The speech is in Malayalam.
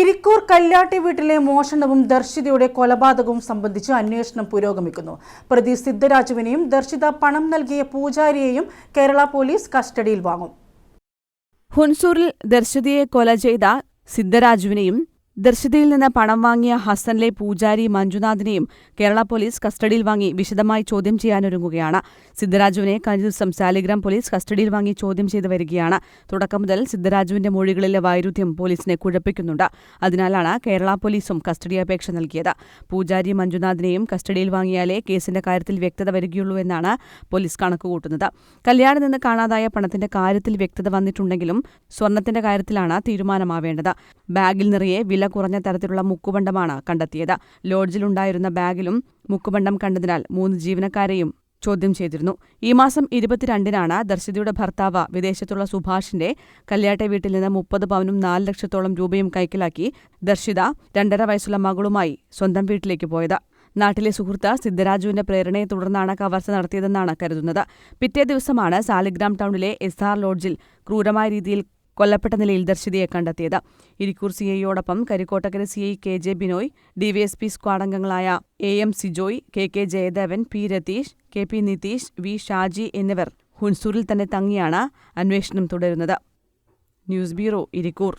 ഇരിക്കൂർ കല്യാട്ടി വീട്ടിലെ മോഷണവും ദർശിതയുടെ കൊലപാതകവും സംബന്ധിച്ച് അന്വേഷണം പുരോഗമിക്കുന്നു. പ്രതി സിദ്ധരാജുവിനെയും ദർശിത പണം നൽകിയ പൂജാരിയെയും കേരള പോലീസ് കസ്റ്റഡിയിൽ വാങ്ങും. ഹുൻസൂറിൽ ദർശിതയെ കൊല ചെയ്ത സിദ്ധരാജുവിനെയും ദർശിതയിൽ നിന്ന് പണം വാങ്ങിയ ഹസനിലെ പൂജാരി മഞ്ജുനാഥിനെയും കേരള പോലീസ് കസ്റ്റഡിയിൽ വാങ്ങി വിശദമായി ചോദ്യം ചെയ്യാനൊരുങ്ങുകയാണ്. സിദ്ധരാജുവിനെ കഴിഞ്ഞ ദിവസം സാലിഗ്രാം പോലീസ് കസ്റ്റഡിയിൽ വാങ്ങി ചോദ്യം ചെയ്തു വരികയാണ്. തുടക്കം മുതൽ സിദ്ധരാജുവിന്റെ മൊഴികളിലെ വൈരുദ്ധ്യം പോലീസിനെ കുഴപ്പിക്കുന്നുണ്ട്. അതിനാലാണ് കേരള പോലീസും കസ്റ്റഡി അപേക്ഷ നൽകിയത്. പൂജാരി മഞ്ജുനാഥിനെയും കസ്റ്റഡിയിൽ വാങ്ങിയാലേ കേസിന്റെ കാര്യത്തിൽ വ്യക്തത വരികയുള്ളൂ എന്നാണ് പോലീസ് കണക്കുകൂട്ടുന്നത്. കല്യാണിൽ നിന്ന് കാണാതായ പണത്തിന്റെ കാര്യത്തിൽ വ്യക്തത വന്നിട്ടുണ്ടെങ്കിലും സ്വർണത്തിന്റെ കാര്യത്തിലാണ് തീരുമാനമാവേണ്ടത്. ബാഗിൽ നിറയെ വില കുറഞ്ഞ തരത്തിലുള്ള മുക്കുബണ്ഡമാണ് കണ്ടെത്തിയത്. ലോഡ്ജിലുണ്ടായിരുന്ന ബാഗിലും മുക്കുബണ്ഡം കണ്ടതിനാൽ മൂന്ന് ജീവനക്കാരെയും ചോദ്യം ചെയ്തിരുന്നു. ഈ മാസം ഇരുപത്തിരണ്ടിനാണ് ദർശിതയുടെ ഭർത്താവ് വിദേശത്തുള്ള സുഭാഷിന്റെ കല്യാട്ടെ വീട്ടിൽ നിന്ന് മുപ്പത് പവനും നാല് ലക്ഷത്തോളം രൂപയും കൈക്കലാക്കി ദർശിത രണ്ടര വയസ്സുള്ള മകളുമായി സ്വന്തം വീട്ടിലേക്ക് പോയത്. നാട്ടിലെ സുഹൃത്ത് സിദ്ധരാജുവിന്റെ പ്രേരണയെ തുടർന്നാണ് കവർച്ച നടത്തിയതെന്നാണ് കരുതുന്നത്. പിറ്റേ ദിവസമാണ് സാലിഗ്രാം ടൗണിലെ എസ് ആർ ലോഡ്ജിൽ ക്രൂരമായ രീതിയിൽ കൊല്ലപ്പെട്ട നിലയിൽ ദർശിതയെ കണ്ടെത്തിയത്. Irikkur C ഐയോടൊപ്പം Karikkottakkari C I K J Binoy DYSP squad അംഗങ്ങളായ A M Sijoy K K Jayadevan P Ratheesh K P Nitheesh V Shaji എന്നിവർ ഹുൻസൂരിൽ തന്നെ തങ്ങിയാണ് അന്വേഷണം തുടരുന്നത്. News bureau Irikkur.